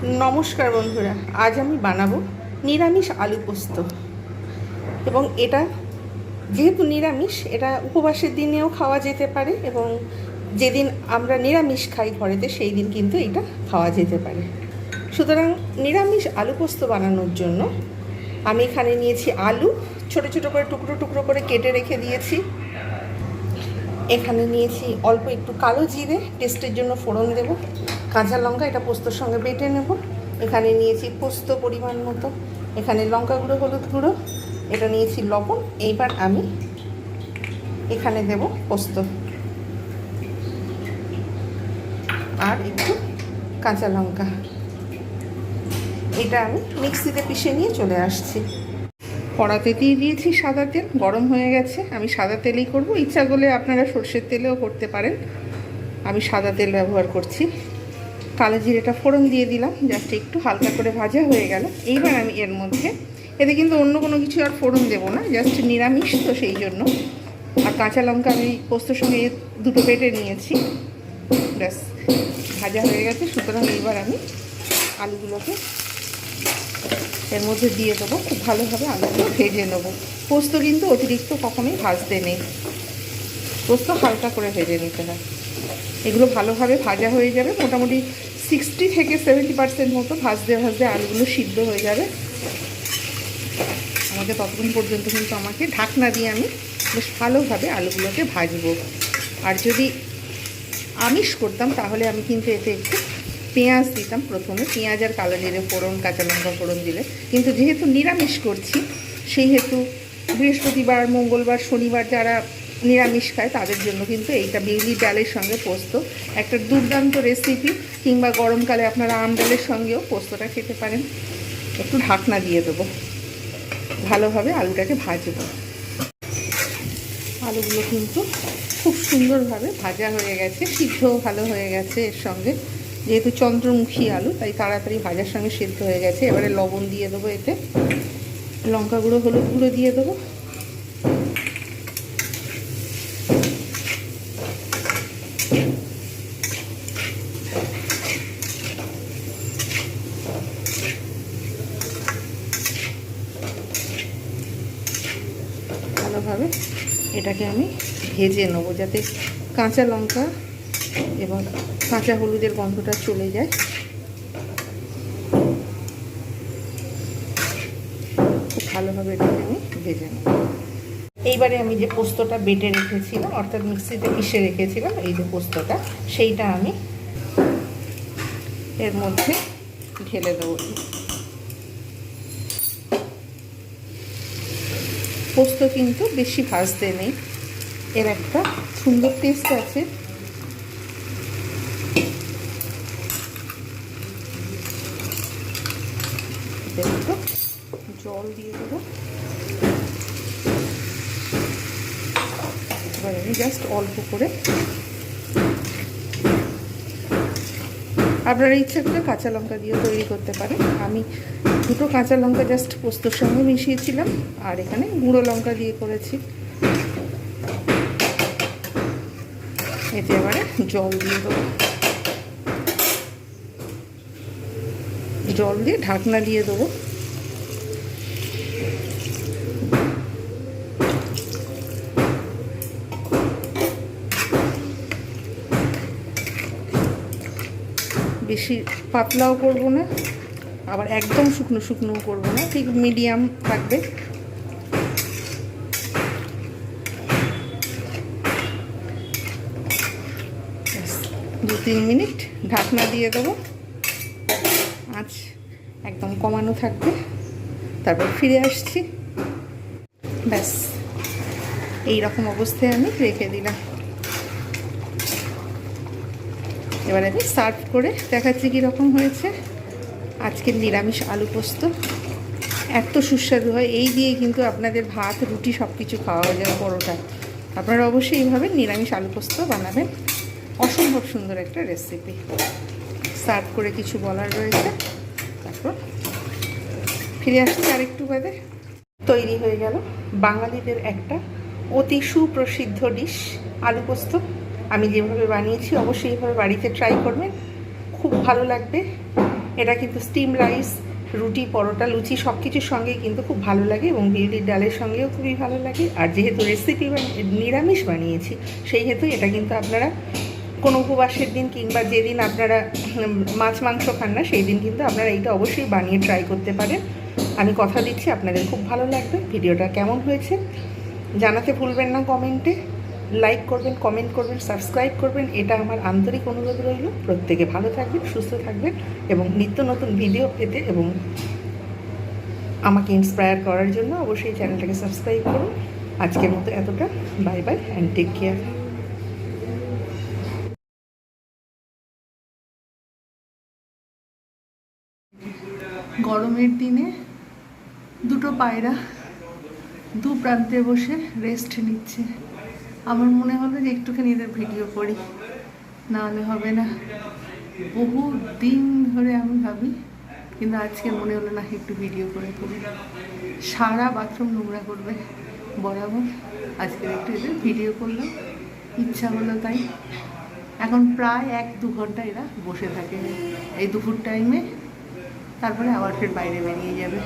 নমস্কার বন্ধুরা, আজ আমি বানাবো নিরামিষ আলু পোস্ত। এবং এটা যেহেতু নিরামিষ, এটা উপবাসের দিনেও খাওয়া যেতে পারে এবং যেদিন আমরা নিরামিষ খাই ঘরেতে, সেই দিন কিন্তু এটা খাওয়া যেতে পারে। সুতরাং নিরামিষ আলু পোস্ত বানানোর জন্য আমি এখানে নিয়েছি আলু, ছোট ছোট করে টুকরো টুকরো করে কেটে রেখে দিয়েছি। এখানে নিয়েছি অল্প একটু কালো জিরে টেস্টের জন্য ফোড়ন দেব। কাঁচা লঙ্কা, এটা পোস্তর সঙ্গে বেটে নেব। এখানে নিয়েছি পোস্ত পরিমাণ মতো। এখানে লঙ্কা গুঁড়ো হলুদ গুঁড়ো, এটা নিয়েছি লবণ। এইবার আমি এখানে দেব পোস্ত। আর একটু কাঁচা লঙ্কা। এটা আমি মিক্সিতে পিষে নিয়ে চলে আসছি। কড়াতে দিয়ে দিয়েছি সাদা তেল, গরম হয়ে গেছে। আমি সাদা তেলেই করব। ইচ্ছা করলে আপনারা সর্ষের তেলেও করতে পারেন। আমি সাদা তেল ব্যবহার করছি। কালো জিরেটা ফোড়ন দিয়ে দিলাম, জাস্ট একটু হালকা করে ভাজা হয়ে গেল। এইবার আমি এর মধ্যে, এতে কিন্তু অন্য কোনো কিছু আর ফোড়ন দেবো না, জাস্ট নিরামিষ তো সেই জন্য। আর কাঁচা লঙ্কা আমি পোস্তর সঙ্গে দুটো পেটে নিয়েছি। ব্যাস, ভাজা হয়ে গেছে। সুতরাং এইবার আমি আলুগুলোকে এর মধ্যে দিয়ে দেবো, খুব ভালোভাবে আলুগুলো ভেজে নেব। পোস্ত কিন্তু অতিরিক্ত কখনোই ভাজতে নেই। পোস্ত হালকা করে ভেজে নিতে হয়। এগুলো ভালোভাবে ভাজা হয়ে যাবে, মোটামুটি সিক্সটি থেকে সেভেন্টি পার্সেন্ট মতো ভাজতে ভাজতে আলুগুলো সিদ্ধ হয়ে যাবে। আমাকে ততক্ষণ পর্যন্ত কিন্তু আমাকে ঢাকনা দিয়ে আমি বেশ ভালোভাবে আলুগুলোকে ভাজবো। আর যদি আমিষ করতাম, তাহলে আমি কিন্তু এতে একটু পেঁয়াজ দিতাম প্রথমে। পেঁয়াজ আর কালো জিরে ফোড়ন, কাঁচা লঙ্কা ফোড়ন দিলে। কিন্তু যেহেতু নিরামিষ করছি সেই হেতু বৃহস্পতিবার, মঙ্গলবার, শনিবার যারা নিরামিষ খায়, তাদের জন্য কিন্তু এইটা বিউলি ডালের সঙ্গে পোস্ত। একটা দুর্দান্ত রেসিপি কিংবা গরমকালে আপনারা আম ডালের সঙ্গেও পোস্তটা খেতে পারেন। একটু ঢাকনা দিয়ে দেবো। ভালোভাবে আলুটাকে ভাজবো। আলুগুলো কিন্তু খুব সুন্দরভাবে ভাজা হয়ে গেছে, সিদ্ধও ভালো হয়ে গেছে এর সঙ্গে। যেহেতু চন্দ্রমুখী আলু, তাই তাড়াতাড়ি ভাজার সঙ্গে সেদ্ধ হয়ে গেছে। এবারে লবণ দিয়ে দেবো এতে। লঙ্কা গুঁড়ো, হলুদ গুঁড়ো দিয়ে দেবো। ভালোভাবে এটাকে আমি ভেজে নেব যাতে কাঁচা লঙ্কা এবং কাঁচা হলুদের গন্ধটা চলে যায়। খুব ভালোভাবে এটাকে আমি ভেজে এইবারে আমি যে পোস্তটা বেটে রেখেছিলাম, অর্থাৎ মিক্সিতে পিষে রেখেছিলাম, এই যে পোস্তটা, সেইটা আমি এর মধ্যে ঢেলে দেবো। পোস্ত কিন্তু বেশি ভাজতে নেই। এর একটা সুন্দর টেস্ট আছে। জল দিয়ে দেবো। এবার আমি জাস্ট অল্প করে আপনারা ইচ্ছা করে কাঁচা লঙ্কা দিয়েও তৈরি করতে পারেন। আমি দুটো কাঁচা লঙ্কা জাস্ট পোস্তর সঙ্গে মিশিয়েছিলাম, আর এখানে গুঁড়ো লঙ্কা দিয়ে করেছি। এতে এবারে জল দিয়ে দেবো। জল দিয়ে ঢাকনা দিয়ে দেবো। বেশি পাতলাও করব না, আবার একদম শুকনো শুকনোও করব না, ঠিক মিডিয়াম থাকবে। দু তিন মিনিট ঢাকনা দিয়ে দেবো। কমানো থাকবে। তারপর ফিরে আসছি। ব্যাস এই রকম অবস্থায় আমি রেখে দিলাম। এবার আমি সার্ভ করে দেখাচ্ছি কীরকম হয়েছে। আজকের নিরামিষ আলু পোস্ত। এত সুস্বাদু হয়। এই দিয়ে কিন্তু আপনাদের ভাত, রুটি সব কিছু খাওয়া যায় পরোটা। আপনারা অবশ্যই এইভাবে নিরামিষ আলু পোস্ত বানাবেন। অসম্ভব সুন্দর একটা রেসিপি সার্ভ করে কিছু বলার রয়েছে। তারপর ফিরে আসছি আরেকটু বাদে। তৈরি হয়ে গেল বাঙালিদের একটা অতি সুপ্রসিদ্ধ ডিশ, আলু পোস্ত। আমি যেভাবে বানিয়েছি অবশ্যই এইভাবে বাড়িতে ট্রাই করবেন। খুব ভালো লাগবে। এটা কিন্তু স্টিম রাইস রুটি, পরোটা, লুচি সব কিছুর সঙ্গেই কিন্তু খুব ভালো লাগে এবং বিউলির ডালের সঙ্গেও খুবই ভালো লাগে। আর যেহেতু রেসিপি নিরামিষ বানিয়েছি, সেই হেতু এটা কিন্তু আপনারা কোনো উপবাসের দিন কিংবা যেদিন আপনারা মাছ, মাংস খান না, সেই দিন কিন্তু আপনারা এইটা অবশ্যই বানিয়ে ট্রাই করতে পারেন। আমি কথা দিচ্ছি, আপনাদের খুব ভালো লাগবে। ভিডিওটা কেমন হয়েছে জানাতে ভুলবেন না কমেন্টে। লাইক করবেন কমেন্ট করবেন সাবস্ক্রাইব করবেন, এটা আমার আন্তরিক অনুরোধ রইল। প্রত্যেকে ভালো থাকবেন, সুস্থ থাকবেন এবং নিত্য নতুন ভিডিও পেতে এবং আমাকে ইন্সপায়ার করার জন্য অবশ্যই চ্যানেলটাকে সাবস্ক্রাইব করুন। আজকের মতো এতটা। Bye bye and take care গরমের দিনে দুটো পায়রা দু প্রান্তে বসে রেস্ট নিচ্ছে। আমার মনে হলো যে একটুখানি এদের ভিডিও করি নাহলে হবে না। বহু দিন ধরে আমি ভাবি, কিন্তু আজকে মনে হলো না একটু ভিডিও করে করি সারা বাথরুম নোংরা করবে, বরাবর। আজকে একটু এদের ভিডিও করলাম, ইচ্ছা হলো তাই। এখন প্রায় এক দু ঘণ্টা এরা বসে থাকে। এই দুপুর টাইমে তারপরে আবার ফের বাইরে বেরিয়ে যাবে।